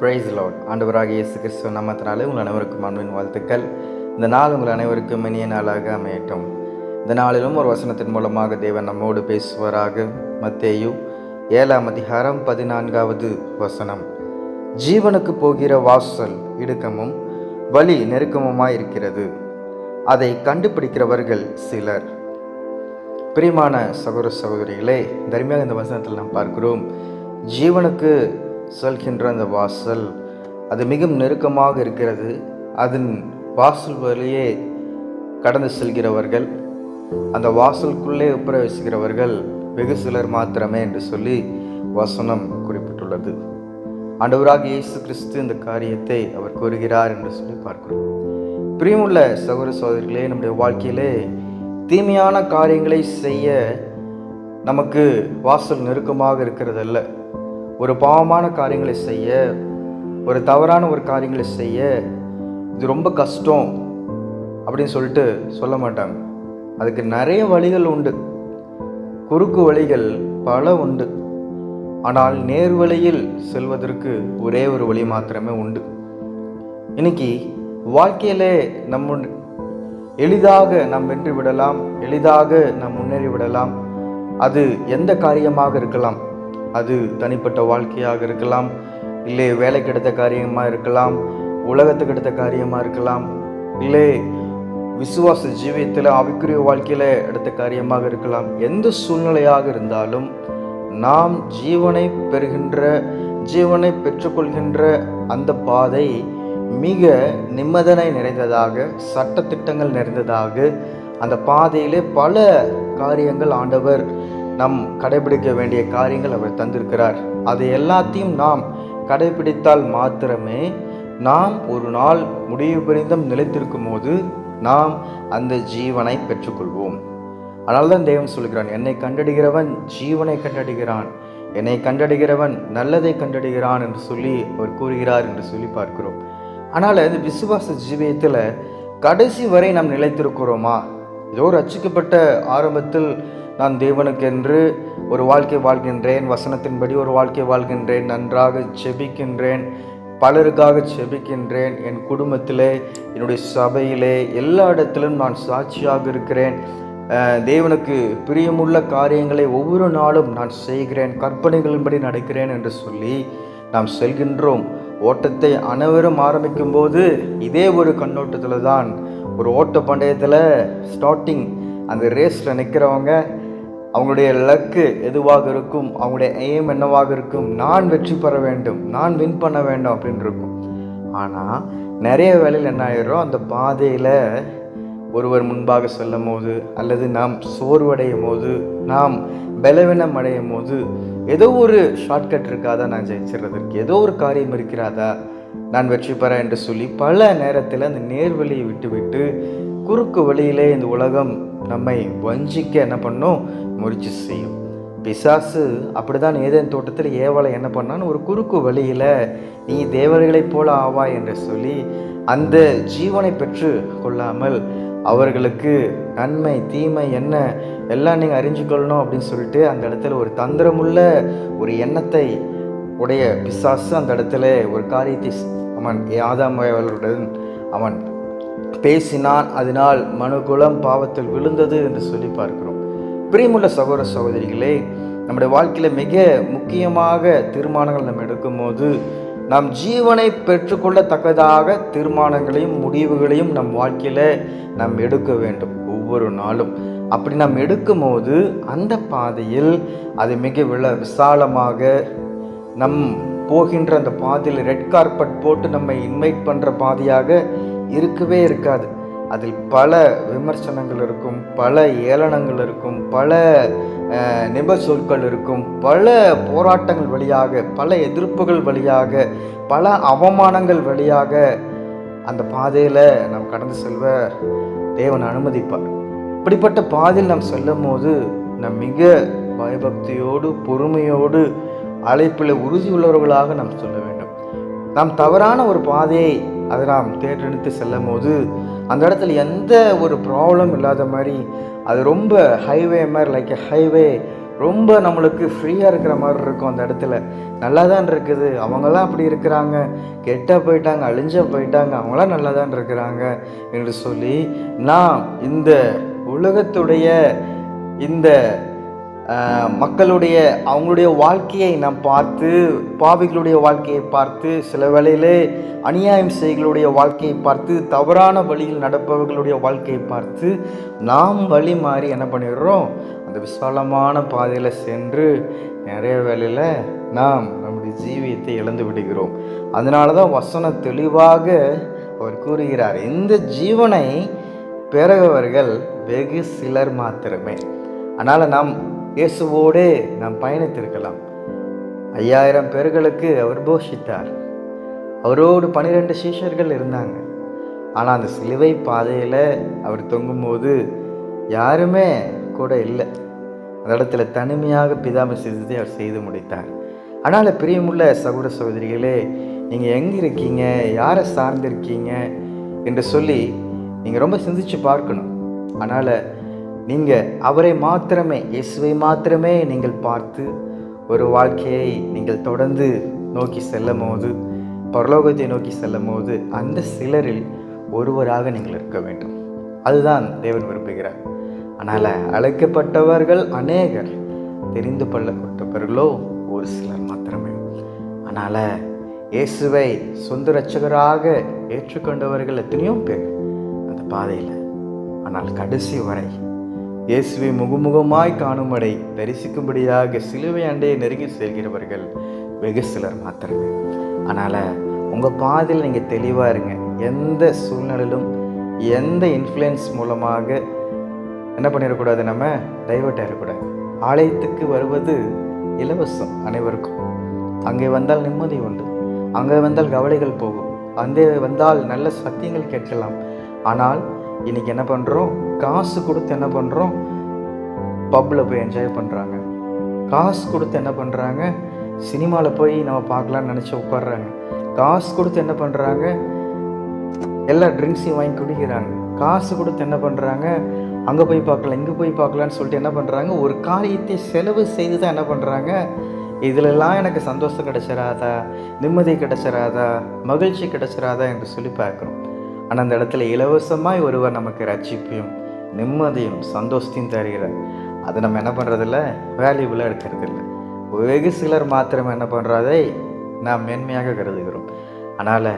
Price Lord ஆண்டவராக இயேசு கிறிஸ்துவ நாமத்தினாலே உங்கள் அனைவருக்கும் அன்பின் வாழ்த்துக்கள். இந்த நாள் உங்கள் அனைவருக்கும் இனிய நாளாக அமையட்டும். இந்த நாளிலும் ஒரு வசனத்தின் மூலமாக தேவன் நம்மோடு பேசுவராக. மத்தேயு ஏழாம் அதிகாரம் பதினான்காவது வசனம். ஜீவனுக்கு போகிற வாசல் இடுக்கமும் வழி நெருக்கமுமாய் இருக்கிறது. அதை கண்டுபிடிக்கிறவர்கள் சிலர். பிரியமான சகோதர சகோதரிகளே தர்மியாக இந்த வசனத்தில் நாம் பார்க்கிறோம். ஜீவனுக்கு செல்கின்ற அந்த வாசல் அது மிகவும் நெருக்கமாக இருக்கிறது. அதன் வாசல் வழியே கடந்து செல்கிறவர்கள் அந்த வாசலுக்குள்ளே உப்பிரவேசிக்கிறவர்கள் வெகு சிலர் மாத்திரமே என்று சொல்லி வசனம் குறிப்பிட்டுள்ளது. ஆண்டவராக இயேசு கிறிஸ்து இந்த காரியத்தை அவர் கூறுகிறார் என்று சொல்லி பார்க்கிறோம். பிரியமுள்ள சகோதர சகோதரிகளே நம்முடைய வாழ்க்கையிலே தீமையான காரியங்களை செய்ய நமக்கு வாசல் நெருக்கமாக இருக்கிறதல்ல. ஒரு பாவமான காரியங்களை செய்ய ஒரு தவறான ஒரு காரியங்களை செய்ய இது ரொம்ப கஷ்டம் அப்படின்னு சொல்லிட்டு சொல்ல மாட்டாங்க. அதுக்கு நிறைய வழிகள் உண்டு. குறுக்கு வழிகள் பல உண்டு. ஆனால் நேர்வழியில் செல்வதற்கு ஒரே ஒரு வழி மாத்திரமே உண்டு. இன்னைக்கு வாழ்க்கையிலே நம்ம எளிதாக நாம் வென்று விடலாம் எளிதாக நாம் முன்னேறி விடலாம். அது எந்த காரியமாக இருக்கலாம்? அது தனிப்பட்ட வாழ்க்கையாக இருக்கலாம். இல்லை வேலை கிடைத்த காரியமாக இருக்கலாம். உலகத்துக்கு எடுத்த காரியமாக இருக்கலாம். இல்லை விசுவாச ஜீவியத்தில் ஆவிக்குரிய வாழ்க்கையில் எடுத்த காரியமாக இருக்கலாம். எந்த சூழ்நிலையாக இருந்தாலும் நாம் ஜீவனை பெறுகின்ற ஜீவனை பெற்றுக்கொள்கின்ற அந்த பாதை மிக நிம்மதனை நிறைந்ததாக சட்டத்திட்டங்கள் நிறைந்ததாக அந்த பாதையிலே பல காரியங்கள் ஆண்டவர் நம் கடைபிடிக்க வேண்டிய காரியங்கள் அவர் தந்திருக்கிறார். அதை எல்லாத்தையும் நாம் கடைபிடித்தால் மாத்திரமே நாம் ஒரு நாள் முடிவு பரிந்தம் நிலைத்திருக்கும் போது நாம் அந்த ஜீவனை பெற்றுக்கொள்வோம். அதனால் தான் தேவன் சொல்கிறான் என்னை கண்டடுகிறவன் ஜீவனை கண்டடுகிறான். என்னை கண்டடுகிறவன் நல்லதை கண்டடுகிறான் என்று சொல்லி அவர் கூறுகிறார் என்று சொல்லி பார்க்கிறோம். ஆனால் இந்த விசுவாச ஜீவியத்தில் கடைசி வரை நாம் நிலைத்திருக்கிறோமா? ஏதோ ரச்சிக்கப்பட்ட ஆரம்பத்தில் நான் தேவனுக்கென்று ஒரு வாழ்க்கை வாழ்கின்றேன் வசனத்தின்படி ஒரு வாழ்க்கை வாழ்கின்றேன் நன்றாக செபிக்கின்றேன் பலருக்காக செபிக்கின்றேன் என் குடும்பத்திலே என்னுடைய சபையிலே எல்லா இடத்திலும் நான் சாட்சியாக இருக்கிறேன். தேவனுக்கு பிரியமுள்ள காரியங்களை ஒவ்வொரு நாளும் நான் செய்கிறேன் கற்பனைகளின்படி நடக்கிறேன் என்று சொல்லி நாம் செல்கின்றோம். ஓட்டத்தை அனைவரும் ஆரம்பிக்கும்போது இதே ஒரு கண்ணோட்டத்தில் தான் ஒரு ஓட்ட பந்தயத்தில் ஸ்டார்டிங் அந்த ரேஸில் நிற்கிறவங்க அவங்களுடைய லக்கு எதுவாக இருக்கும் அவங்களுடைய எய்ம் என்னவாக இருக்கும் நான் வெற்றி பெற வேண்டும் நான் வின் பண்ண வேண்டும் அப்படின்னு இருக்கும். ஆனால் நிறைய வேலையில் என்ன ஆயிடும் அந்த பாதையில் ஒருவர் முன்பாக செல்லும் போது அல்லது நாம் சோர்வடையும் போது நாம் பலவீனம் அடையும் போது ஏதோ ஒரு ஷார்ட்கட் இருக்காதா நான் ஜெயிச்சிடுறதுக்கு? ஏதோ ஒரு காரியம் இருக்கிறாதா? நான் வெற்றி பெற என்று சொல்லி பல நேரத்தில் அந்த நேர்வழியை விட்டுவிட்டு குறுக்கு வழியிலே இந்த உலகம் நம்மை வஞ்சிக்க என்ன பண்ணும்? முயற்சி செய்யும். பிசாசு அப்படிதான் ஏதேன் தோட்டத்தில் ஏவலை என்ன பண்ணான்னு ஒரு குறுக்கு வழியில் நீ தேவர்களைப் போல ஆவா என்று சொல்லி அந்த ஜீவனை பெற்று கொள்ளாமல் அவர்களுக்கு நன்மை தீமை என்ன எல்லாம் நீங்கள் அறிஞ்சுக்கொள்ளணும் அப்படின்னு சொல்லிட்டு அந்த இடத்துல ஒரு தந்திரமுள்ள ஒரு எண்ணத்தை உடைய பிசாசு அந்த இடத்துல ஒரு காரியத்தை அவன் யாதாமவர்களுடன் அவன் பேசினான். அதனால் மனுகுலம் பாவத்தில் விழுந்தது என்று சொல்லி பார்க்கிறோம். பிரியமுள்ள சகோதர சகோதரிகளே நம்முடைய வாழ்க்கையில் மிக முக்கியமாக தீர்மானங்கள் நம்ம எடுக்கும்போது நாம் ஜீவனை பெற்றுக்கொள்ளத்தக்கதாக தீர்மானங்களையும் முடிவுகளையும் நம் வாழ்க்கையில் நாம் எடுக்க வேண்டும் ஒவ்வொரு நாளும். அப்படி நாம் எடுக்கும்போது அந்த பாதையில் அது மிக வில விசாலமாக நம் போகின்ற அந்த பாதையில் ரெட் கார்பெட் போட்டு நம்ம இன்வைட் பண்ணுற பாதையாக இருக்கவே இருக்காது. அதில் பல விமர்சனங்கள் இருக்கும் பல ஏளனங்கள் இருக்கும் பல நிப சொற்கள் இருக்கும் பல போராட்டங்கள் வழியாக பல எதிர்ப்புகள் வழியாக பல அவமானங்கள் வழியாக அந்த பாதையில் நாம் கடந்து செல்வ தேவன் அனுமதிப்பார். இப்படிப்பட்ட பாதையில் நாம் செல்லும் போது நம் மிக பயபக்தியோடு பொறுமையோடு அழைப்பில் உறுதி உள்ளவர்களாக நாம் சொல்ல வேண்டும். நாம் தவறான ஒரு பாதையை அதை நாம் தேர்ந்தெடுத்து செல்லும் போது அந்த இடத்துல எந்த ஒரு ப்ராப்ளம் இல்லாத மாதிரி அது ரொம்ப ஹைவே மாதிரி லைக் ஹைவே ரொம்ப நம்மளுக்கு ஃப்ரீயாக இருக்கிற மாதிரி இருக்கும் அந்த இடத்துல. நல்லா தான் இருக்குது. அவங்களாம் அப்படி இருக்கிறாங்க. கெட்ட போயிட்டாங்க அழிஞ்ச போயிட்டாங்க அவங்களாம் நல்லா தான் இருக்கிறாங்க என்று சொல்லி நான் இந்த உலகத்துடைய இந்த மக்களுடைய அவங்களுடைய வாழ்க்கையை நாம் பார்த்து பாவிகளுடைய வாழ்க்கையை பார்த்து சில வேளையிலே அநியாயம் செய்களுடைய வாழ்க்கையை பார்த்து தவறான வழியில் நடப்பவர்களுடைய வாழ்க்கையை பார்த்து நாம் வழி மாறி என்ன பண்ணிடுறோம்? அந்த விசாலமான பாதையில் சென்று நிறைய வேலையில் நாம் நம்முடைய ஜீவியத்தை இழந்து விடுகிறோம். அதனால தான் வசனம் தெளிவாக அவர் கூறுகிறார் இந்த ஜீவனை பெறவர்கள் வெகு சிலர் மாத்திரமே. அதனால் நாம் இயேசுவோடே நாம் பயணித்திருக்கலாம். ஐயாயிரம் பேர்களுக்கு அவர் போஷித்தார். அவரோடு பனிரெண்டு சீஷர்கள் இருந்தாங்க. ஆனால் அந்த சிலுவை பாதையில் அவர் தொங்கும்போது யாருமே கூட இல்லை. அந்த இடத்துல தனிமையாக பிதாமை செய்ததை அவர் செய்து முடித்தார். ஆனால் பிரியமுள்ள சகோதர சகோதரிகளே நீங்கள் எங்கே இருக்கீங்க? யாரை சார்ந்திருக்கீங்க? என்று சொல்லி நீங்கள் ரொம்ப சிந்திச்சு பார்க்கணும். அதனால் நீங்கள் அவரை மாத்திரமே இயேசுவை மாத்திரமே நீங்கள் பார்த்து ஒரு வாழ்க்கையை நீங்கள் தொடர்ந்து நோக்கி செல்லும் போது பரலோகத்தை நோக்கி செல்லும் போது அந்த சிலரில் ஒருவராக நீங்கள் இருக்க வேண்டும். அதுதான் தேவன் விரும்புகிறார். ஆனால் அழைக்கப்பட்டவர்கள் அநேகர் தெரிந்து கொள்ளப்பட்டவர்களோ ஒரு சிலர் மாத்திரமே. அதனால் இயேசுவை சொந்த ரட்சகராக ஏற்றுக்கொண்டவர்கள் எத்தனையோ பேர் அந்த பாதையில். ஆனால் கடைசி வரை இயேசுவை முகமுகமாய் காணும்படி தரிசிக்கும்படியாக சிலுவை அண்டையை நெருங்கி செல்கிறவர்கள் வெகு சிலர் மாத்திரமே. அதனால் உங்கள் பாதையில் நீங்கள் தெளிவாக இருங்க. எந்த சூழ்நிலையிலும் எந்த இன்ஃப்ளூயன்ஸ் மூலமாக என்ன பண்ணிடக்கூடாது நம்ம? டைவர்ட் ஆகிடக்கூடாது ஆலயத்துக்கு வருவது இலவசம் அனைவருக்கும். அங்கே வந்தால் நிம்மதி உண்டு. அங்கே வந்தால் கவலைகள் போகும். அங்கே வந்தால் நல்ல சத்தியங்கள் கேட்கலாம். ஆனால் இன்னைக்கு என்ன பண்ணுறோம் காசு கொடுத்து என்ன பண்ணுறோம் பப்பில் போய் என்ஜாய் பண்ணுறாங்க காசு கொடுத்து என்ன பண்ணுறாங்க சினிமாவில் போய் நம்ம பார்க்கலான்னு நினச்சி உட்காடுறாங்க காசு கொடுத்து என்ன பண்ணுறாங்க எல்லா ட்ரிங்க்ஸையும் வாங்கி குடிக்கிறாங்க. காசு கொடுத்து என்ன பண்ணுறாங்க அங்கே போய் பார்க்கலாம் இங்கே போய் பார்க்கலான்னு சொல்லிட்டு என்ன பண்ணுறாங்க ஒரு காரியத்தை செலவு செய்து தான் என்ன பண்ணுறாங்க இதிலெல்லாம் எனக்கு சந்தோஷம் கிடச்சிடாதா நிம்மதி கிடச்சிடாதா மகிழ்ச்சி கிடச்சிடாதா என்று சொல்லி பார்க்குறோம். ஆனால் அந்த இடத்துல இலவசமாய் ஒருவர் நமக்கு ரட்சிப்பையும் நிம்மதியும் சந்தோஷத்தையும் தருகிறார். அதை நம்ம என்ன பண்ணுறதில்ல வேல்யூபிளாக எடுக்கிறது இல்லை வெகு சிலர் மாத்திரம் என்ன பண்ணுறதை நாம் மேன்மையாக கருதுகிறோம். அதனால்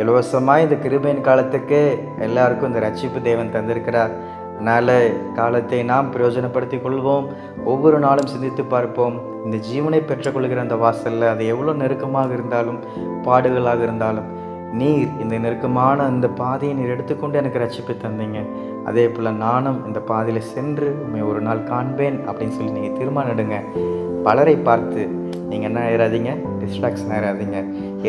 இலவசமாக இந்த கிருபையின் காலத்துக்கு எல்லாருக்கும் இந்த ரட்சிப்பு தேவன் தந்திருக்கிறார். அதனால் காலத்தை நாம் பிரயோஜனப்படுத்தி கொள்வோம். ஒவ்வொரு நாளும் சிந்தித்து பார்ப்போம். இந்த ஜீவனை பெற்றுக்கொள்கிற அந்த வாசலில் அது எவ்வளோ நெருக்கமாக இருந்தாலும் பாடுகளாக இருந்தாலும் நீர் இந்த நெருக்கமான அந்த பாதையை நீர் எடுத்துக்கொண்டு எனக்கு ரட்சிப்பு தந்தீங்க. அதே போல் நானும் இந்த பாதையில் சென்று உண்மை ஒரு நாள் காண்பேன் அப்படின்னு சொல்லி நீங்கள் தீர்மானிடுங்க பலரை பார்த்து நீங்கள் என்ன ஆயிடாதீங்க டிஸ்ட்ராக்ஷன் ஆயிடாதீங்க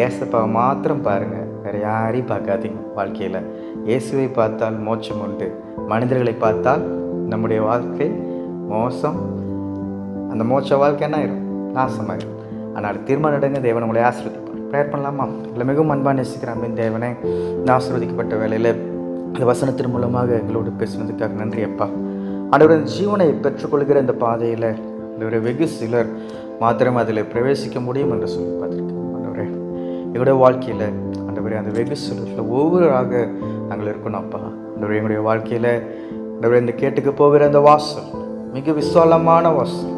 ஏசப்பாவை மாத்திரம் பாருங்கள் வேறு யாரையும் பார்க்காதீங்க வாழ்க்கையில். இயேசுவை பார்த்தால் மோட்சம் உண்டு. மனிதர்களை பார்த்தால் நம்முடைய வாழ்க்கை மோசம். அந்த மோட்ச வாழ்க்கை என்ன ஆயிரும்? நாசமாயிரும். ஆனால் தீர்மானம் எடுங்க. தேவன் உங்களை ஆசிர்வதிப்பார் ப்ரேயர் பண்ணலாமா? இல்லை மிகவும் அன்பாக நேசிக்கிற அன்பின் தேவனே இந்த ஆசிர்வதிக்கப்பட்ட வேலையில் இந்த வசனத்தின் மூலமாக எங்களோடு பேசுனதுக்காக நன்றி அப்பா. ஆண்டவர் ஜீவனை பெற்றுக்கொள்கிற இந்த பாதையில் ஒரு வெகு சிலர் மாத்திரம் அதில் பிரவேசிக்க முடியும் என்று சொல்லி பார்த்துருக்கேன் ஆண்டவரே எங்களுடைய வாழ்க்கையில் ஆண்டவரே அந்த வெகு சிலரில் ஒவ்வொருவராக நாங்கள் இருக்கணும் அப்பா. ஆண்டவரே எங்களுடைய வாழ்க்கையில் ஆண்டவரே இந்த கேட்டுக்கு போகிற அந்த வாசல் மிக விசாலமான வாசல்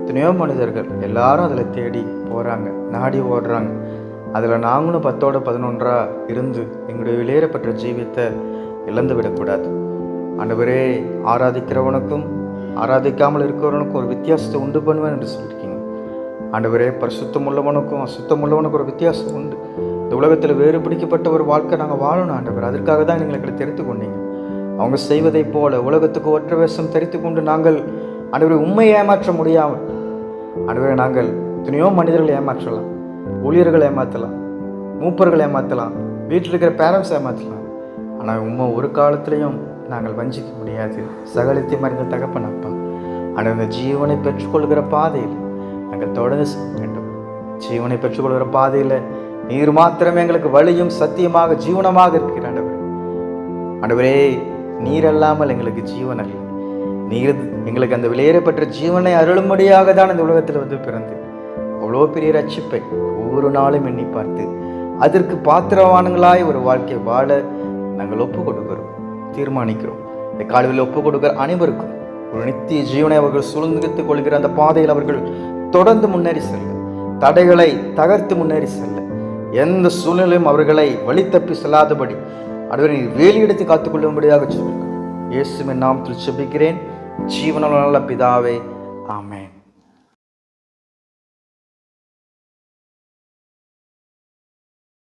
எத்தனையோ மனிதர்கள் எல்லாரும் அதில் தேடி போகிறாங்க நாடி ஓடுறாங்க. அதில் நாங்களும் பத்தோட பதினொன்றாக இருந்து எங்களுடைய வெளியேறப்பட்ட ஜீவியத்தை இழந்து விடக்கூடாது ஆண்டவரே ஆராதிக்கிறவனுக்கும் ஆராதிக்காமல் இருக்கிறவனுக்கும் ஒரு வித்தியாசத்தை உண்டு பண்ணுவேன் என்று சொல்லியிருக்கீங்க. ஆண்டவரே பரிசுத்தம் உள்ளவனுக்கும் அசுத்தம் உள்ளவனுக்கும் ஒரு வித்தியாசம் உண்டு. இந்த உலகத்தில் வேறு பிடிக்கப்பட்ட ஒரு வாழ்க்கை நாங்கள் வாழணும் ஆண்டவர். அதற்காக தான் நீங்கள் எங்களை கொண்டீங்க. அவங்க செய்வதைப் போல உலகத்துக்கு ஒற்ற வேஷம் தெரித்து கொண்டு நாங்கள் ஆண்டவரை உண்மையை ஏமாற்ற முடியாமல் ஆண்டவரை நாங்கள் எத்தனையோ மனிதர்களை ஏமாற்றலாம். ஊழியர்களை ஏமாற்றலாம் மூப்பர்களை ஏமாற்றலாம் வீட்டில் இருக்கிற பேரண்ட்ஸ் ஏமாற்றலாம் ஆனால் உண்மை ஒரு காலத்திலையும் நாங்கள் வஞ்சிக்க முடியாது. சகலத்தை மறைந்த தகப்பனப்பா ஆனால் இந்த ஜீவனை பெற்றுக்கொள்கிற பாதையில் நாங்கள் தொடர்ந்து வேண்டும். ஜீவனை பெற்றுக்கொள்கிற பாதையில் நீர் மாத்திரமே எங்களுக்கு வழியும் சத்தியமாக ஜீவனமாக இருக்கிற ஆண்டவர். ஆண்டவரே நீர் அல்லாமல் எங்களுக்கு ஜீவன் அல்ல. நீர் எங்களுக்கு அந்த விலையேறப்பட்ட ஜீவனை அருளும்படியாக தான் இந்த உலகத்தில் வந்து பிறந்து அவ்வளோ பெரிய ரட்சிப்பை ஒவ்வொரு நாளும் எண்ணி பார்த்து அதற்கு பாத்திரவான்களாய் ஒரு வாழ்க்கை வாழ நாங்கள் ஒப்பு கொடுக்கிறோம் தீர்மானிக்கிறோம். இந்த காலையில் ஒப்பு கொடுக்கிற அனைவருக்கும் ஒரு நித்திய ஜீவனை அவர்கள் சுதந்திரித்துக் கொள்கிற அந்த பாதையில் அவர்கள் தொடர்ந்து முன்னேறி செல்ல தடைகளை தகர்த்து முன்னேறி செல்ல எந்த சூழ்நிலையும் அவர்களை வழி தப்பி செல்லாதபடி அவரை வேலி காத்துக்கொள்ளும்படியாக சொல்லுங்கள். இயேசுவின் நாம் திருச்சபிக்கிறேன் ஜீவனால் நல்ல பிதாவே ஆமேன்.